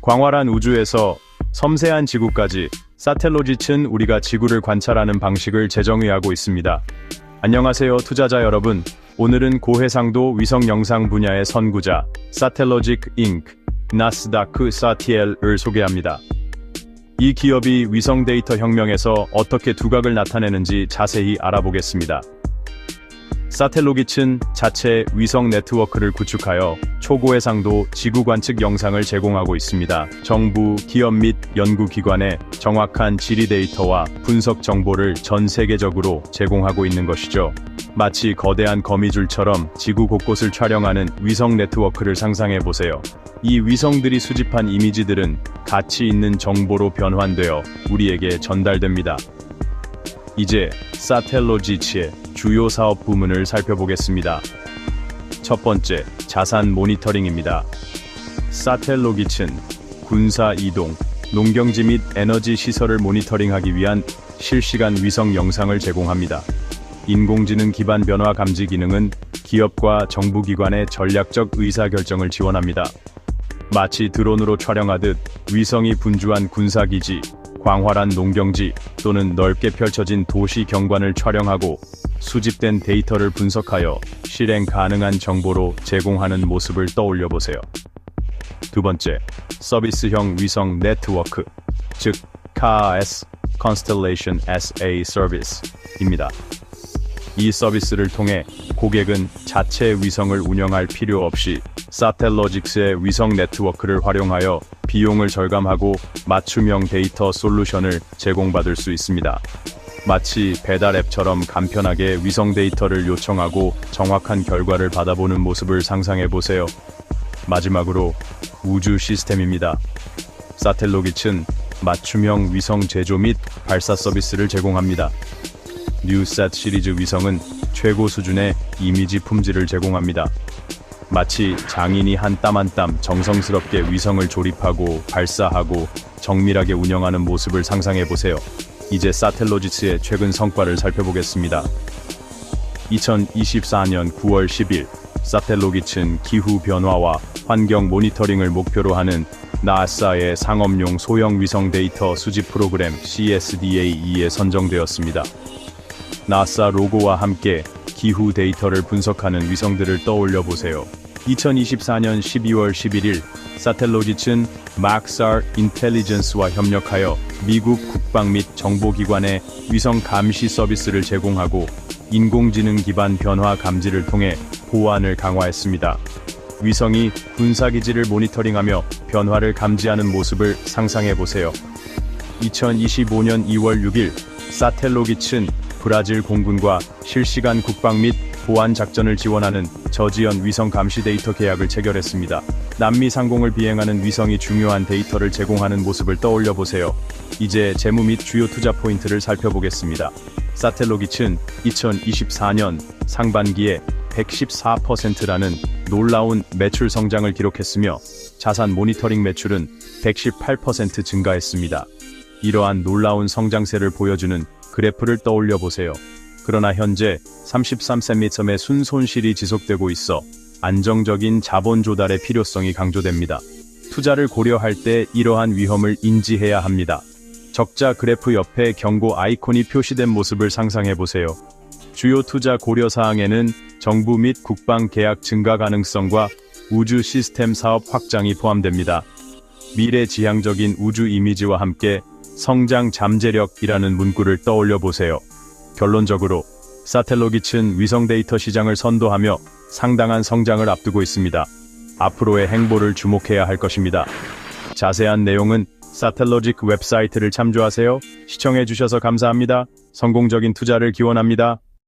광활한 우주에서 섬세한 지구까지 사텔로짓은 우리가 지구를 관찰하는 방식을 재정의하고 있습니다. 안녕하세요 투자자 여러분. 오늘은 고해상도 위성 영상 분야의 선구자 사텔로직 잉크 나스다크 사티엘을 소개합니다. 이 기업이 위성 데이터 혁명에서 어떻게 두각을 나타내는지 자세히 알아보겠습니다. 사텔로깃은 자체 위성 네트워크를 구축하여 초고해상도 지구 관측 영상을 제공하고 있습니다. 정부, 기업 및 연구기관에 정확한 지리 데이터와 분석 정보를 전 세계적으로 제공하고 있는 것이죠. 마치 거대한 거미줄처럼 지구 곳곳을 촬영하는 위성 네트워크를 상상해 보세요. 이 위성들이 수집한 이미지들은 가치 있는 정보로 변환되어 우리에게 전달됩니다. 이제 사텔로지치의 주요 사업 부문을 살펴보겠습니다. 첫 번째, 자산 모니터링입니다. 사텔로기츠는 군사 이동, 농경지 및 에너지 시설을 모니터링하기 위한 실시간 위성 영상을 제공합니다. 인공지능 기반 변화 감지 기능은 기업과 정부기관의 전략적 의사결정을 지원합니다. 마치 드론으로 촬영하듯 위성이 분주한 군사기지, 광활한 농경지 또는 넓게 펼쳐진 도시 경관을 촬영하고 수집된 데이터를 분석하여 실행 가능한 정보로 제공하는 모습을 떠올려 보세요. 두 번째, 서비스형 위성 네트워크, 즉 CAS Constellation SA Service입니다. 이 서비스를 통해 고객은 자체 위성을 운영할 필요 없이 사텔로직스의 위성 네트워크를 활용하여 비용을 절감하고 맞춤형 데이터 솔루션을 제공받을 수 있습니다. 마치 배달 앱처럼 간편하게 위성 데이터를 요청하고 정확한 결과를 받아보는 모습을 상상해 보세요. 마지막으로 우주 시스템입니다. 사텔로깃은 맞춤형 위성 제조 및 발사 서비스를 제공합니다. 뉴셋 시리즈 위성은 최고 수준의 이미지 품질을 제공합니다. 마치 장인이 한 땀 한 땀 정성스럽게 위성을 조립하고 발사하고 정밀하게 운영하는 모습을 상상해 보세요. 이제 사텔로지스의 최근 성과를 살펴보겠습니다. 2024년 9월 10일 사텔로기츠는 기후 변화와 환경 모니터링을 목표로 하는 나사의 상업용 소형 위성 데이터 수집 프로그램 CSDA-2에 선정되었습니다. 나사 로고와 함께 기후 데이터를 분석하는 위성들을 떠올려 보세요. 2024년 12월 11일 사텔로지츠는 막사르 인텔리전스와 협력하여 미국 국방 및 정보기관에 위성 감시 서비스를 제공하고 인공지능 기반 변화 감지를 통해 보안을 강화했습니다. 위성이 군사기지를 모니터링하며 변화를 감지하는 모습을 상상해 보세요. 2025년 2월 6일 사텔로기츠는 브라질 공군과 실시간 국방 및 보안 작전을 지원하는 저지연 위성 감시 데이터 계약을 체결했습니다. 남미 상공을 비행하는 위성이 중요한 데이터를 제공하는 모습을 떠올려 보세요. 이제 재무 및 주요 투자 포인트를 살펴보겠습니다. 사텔로기츠는 2024년 상반기에 114%라는 놀라운 매출 성장을 기록했으며 자산 모니터링 매출은 118% 증가했습니다. 이러한 놀라운 성장세를 보여주는 그래프를 떠올려 보세요. 그러나 현재 33세미섬의 순손실이 지속되고 있어 안정적인 자본 조달의 필요성이 강조됩니다. 투자를 고려할 때 이러한 위험을 인지해야 합니다. 적자 그래프 옆에 경고 아이콘이 표시된 모습을 상상해 보세요. 주요 투자 고려 사항에는 정부 및 국방 계약 증가 가능성과 우주 시스템 사업 확장이 포함됩니다. 미래 지향적인 우주 이미지와 함께 성장 잠재력이라는 문구를 떠올려 보세요. 결론적으로 사텔로기츠는 위성 데이터 시장을 선도하며 상당한 성장을 앞두고 있습니다. 앞으로의 행보를 주목해야 할 것입니다. 자세한 내용은 사텔로직 웹사이트를 참조하세요. 시청해 주셔서 감사합니다. 성공적인 투자를 기원합니다.